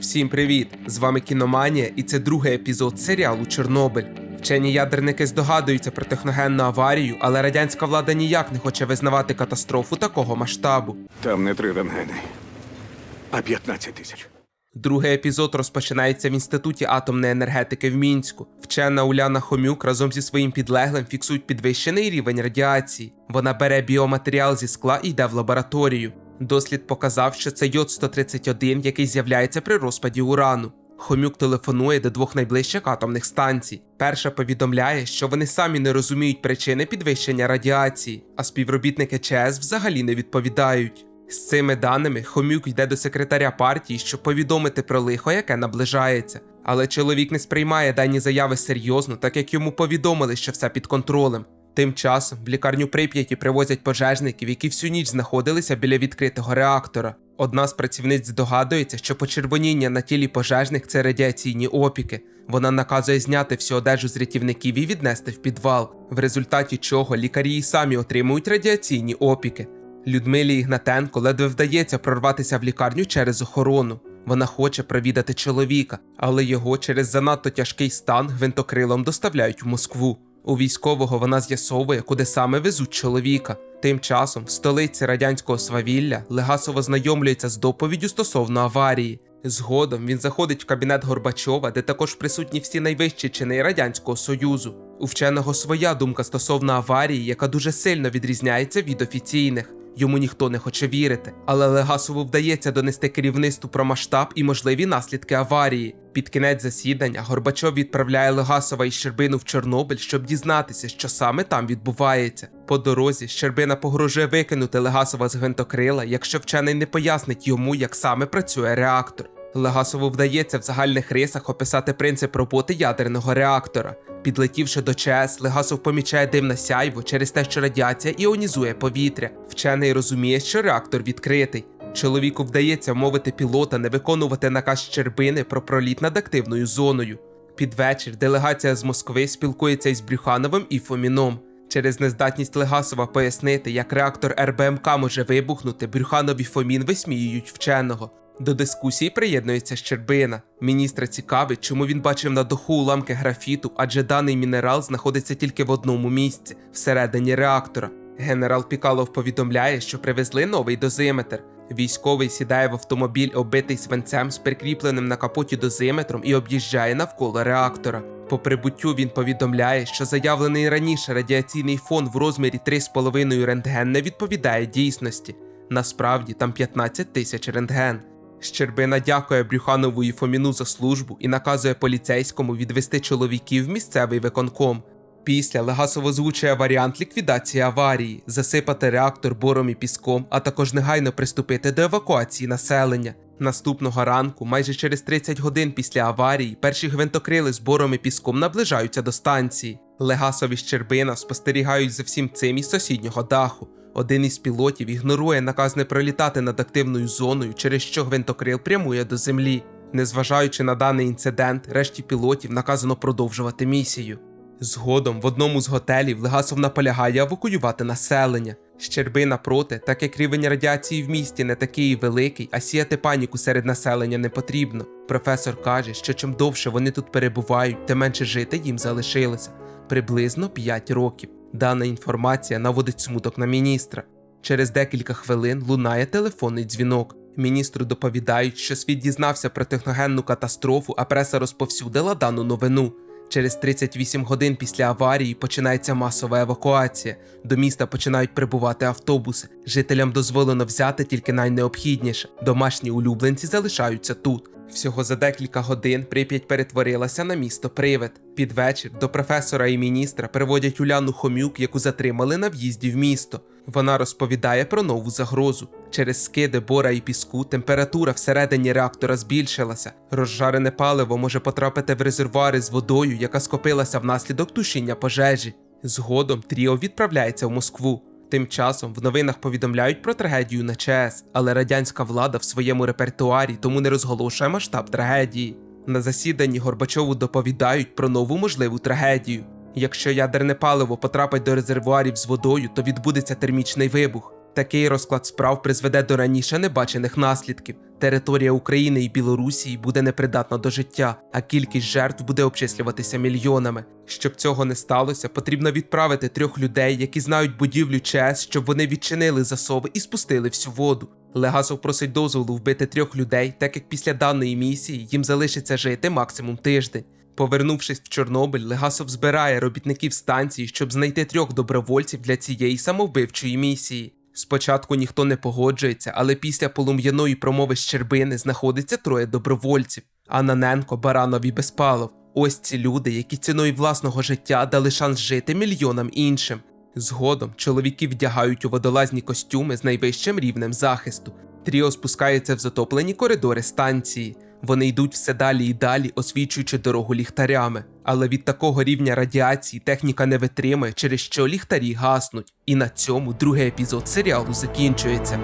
Всім привіт! З вами Кіноманія, і це другий епізод серіалу Чорнобиль. Вчені ядерники здогадуються про техногенну аварію, але радянська влада ніяк не хоче визнавати катастрофу такого масштабу. Там не три рентгени, а 15 тисяч. Другий епізод розпочинається в інституті атомної енергетики в мінську. Вчена Уляна Хомюк разом зі своїм підлеглим фіксують підвищений рівень радіації. Вона бере біоматеріал зі скла і йде в лабораторію. Дослід показав, що це йод 131, який з'являється при розпаді урану. Хомюк телефонує до двох найближчих атомних станцій. Перша повідомляє, що вони самі не розуміють причини підвищення радіації, а співробітники ЧС взагалі не відповідають. З цими даними Хомюк йде до секретаря партії, щоб повідомити про лихо, яке наближається. Але чоловік не сприймає дані заяви серйозно, так як йому повідомили, що все під контролем. Тим часом в лікарню Прип'яті привозять пожежників, які всю ніч знаходилися біля відкритого реактора. Одна з працівниць здогадується, що почервоніння на тілі пожежних це радіаційні опіки. Вона наказує зняти всю одежу з рятівників і віднести в підвал, в результаті чого лікарі й самі отримують радіаційні опіки. Людмилі Ігнатенко ледве вдається прорватися в лікарню через охорону. Вона хоче провідати чоловіка, але його через занадто тяжкий стан гвинтокрилом доставляють в Москву. У військового вона з'ясовує, куди саме везуть чоловіка. Тим часом в столиці радянського свавілля Легасов ознайомлюється з доповіддю стосовно аварії. Згодом він заходить в кабінет Горбачова, де також присутні всі найвищі чини Радянського Союзу. У вченого своя думка стосовно аварії, яка дуже сильно відрізняється від офіційних. Йому ніхто не хоче вірити, але Легасову вдається донести керівництву про масштаб і можливі наслідки аварії. Під кінець засідання Горбачов відправляє Легасова і Щербину в Чорнобиль, щоб дізнатися, що саме там відбувається. По дорозі Щербина погрожує викинути Легасова з гвинтокрила, якщо вчений не пояснить йому, як саме працює реактор. Легасову вдається в загальних рисах описати принцип роботи ядерного реактора. Підлетівши до ЧАЕС, Легасов помічає дивне сяйво через те, що радіація іонізує повітря. Вчений розуміє, що реактор відкритий. Чоловіку вдається вмовити пілота не виконувати наказ Щербини про проліт над активною зоною. Під вечір делегація з Москви спілкується із Брюхановим і Фоміном. Через нездатність Легасова пояснити, як реактор РБМК може вибухнути, Брюханов і Фомін висміюють вченого. До дискусії приєднується Щербина. Міністра цікавить, чому він бачив на даху уламки графіту, адже даний мінерал знаходиться тільки в одному місці всередині реактора. Генерал Пікалов повідомляє, що привезли новий дозиметр. Військовий сідає в автомобіль, оббитий свинцем з прикріпленим на капоті дозиметром і об'їжджає навколо реактора. По прибуттю він повідомляє, що заявлений раніше радіаційний фон в розмірі 3,5 рентген не відповідає дійсності. Насправді там 15 тисяч рентген. Щербина дякує Брюханову і Фоміну за службу і наказує поліцейському відвести чоловіків в місцевий виконком. Після Легасов озвучує варіант ліквідації аварії, засипати реактор бором і піском, а також негайно приступити до евакуації населення. Наступного ранку, майже через 30 годин після аварії, перші гвинтокрили з бором і піском наближаються до станції. Легасов і Щербина спостерігають за всім цим із сусіднього даху. Один із пілотів ігнорує наказ не пролітати над активною зоною, через що гвинтокрил прямує до землі. Незважаючи на даний інцидент, решті пілотів наказано продовжувати місію. Згодом в одному з готелів Легасов наполягає евакуювати населення. Щербина проти, так як рівень радіації в місті не такий великий, а сіяти паніку серед населення не потрібно. Професор каже, що чим довше вони тут перебувають, тим менше жити їм залишилося приблизно 5 років. Дана інформація наводить смуток на міністра. Через декілька хвилин лунає телефонний дзвінок. Міністру доповідають, що світ дізнався про техногенну катастрофу, а преса розповсюдила дану новину. Через 38 годин після аварії починається масова евакуація. До міста починають прибувати автобуси. Жителям дозволено взяти тільки найнеобхідніше. Домашні улюбленці залишаються тут. Всього за декілька годин Прип'ять перетворилася на місто Привид. Під вечір до професора і міністра приводять Уляну Хомюк, яку затримали на в'їзді в місто. Вона розповідає про нову загрозу. Через скиди бора і піску температура всередині реактора збільшилася. Розжарене паливо може потрапити в резервуари з водою, яка скопилася внаслідок тушіння пожежі. Згодом Тріо відправляється в Москву. Тим часом в новинах повідомляють про трагедію на ЧАЕС, але радянська влада в своєму репертуарі тому не розголошує масштаб трагедії. На засіданні Горбачову доповідають про нову можливу трагедію. Якщо ядерне паливо потрапить до резервуарів з водою, то відбудеться термічний вибух. Такий розклад справ призведе до раніше небачених наслідків. Територія України і Білорусі буде непридатна до життя, а кількість жертв буде обчислюватися мільйонами. Щоб цього не сталося, потрібно відправити трьох людей, які знають будівлю ЧАЕС, щоб вони відчинили засови і спустили всю воду. Легасов просить дозволу вбити трьох людей, так як після даної місії їм залишиться жити максимум тиждень. Повернувшись в Чорнобиль, Легасов збирає робітників станції, щоб знайти трьох добровольців для цієї самовбивчої місії. Спочатку ніхто не погоджується, але після полум'яної промови Щербини знаходиться троє добровольців: Ананенко, Баранов і Безпалов. Ось ці люди, які ціною власного життя дали шанс жити мільйонам іншим. Згодом чоловіки вдягають у водолазні костюми з найвищим рівнем захисту. Тріо спускається в затоплені коридори станції. Вони йдуть все далі і далі, освічуючи дорогу ліхтарями. Але від такого рівня радіації техніка не витримує, через що ліхтарі гаснуть. І на цьому другий епізод серіалу закінчується.